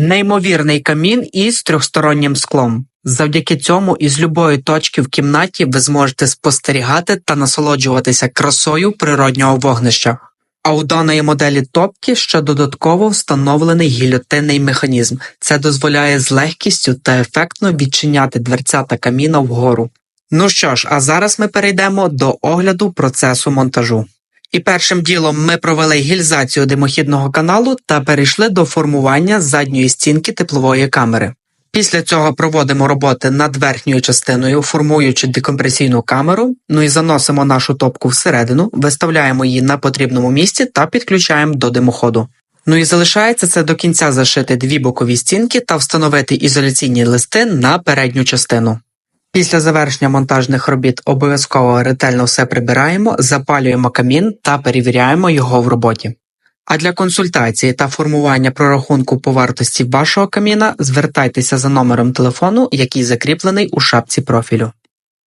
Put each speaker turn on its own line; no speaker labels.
Неймовірний камін із трьохстороннім склом. Завдяки цьому із любої точки в кімнаті ви зможете спостерігати та насолоджуватися красою природнього вогнища. А у даної моделі топки ще додатково встановлений гільотинний механізм. Це дозволяє з легкістю та ефектно відчиняти дверцята каміна вгору. Ну що ж, а зараз ми перейдемо до огляду процесу монтажу. І першим ділом ми провели гільзацію димохідного каналу та перейшли до формування задньої стінки теплової камери. Після цього проводимо роботи над верхньою частиною, формуючи декомпресійну камеру, ну і заносимо нашу топку всередину, виставляємо її на потрібному місці та підключаємо до димоходу. Ну і залишається це до кінця зашити дві бокові стінки та встановити ізоляційні листи на передню частину. Після завершення монтажних робіт обов'язково ретельно все прибираємо, запалюємо камін та перевіряємо його в роботі. А для консультації та формування прорахунку по вартості вашого каміна звертайтеся за номером телефону, який закріплений у шапці профілю.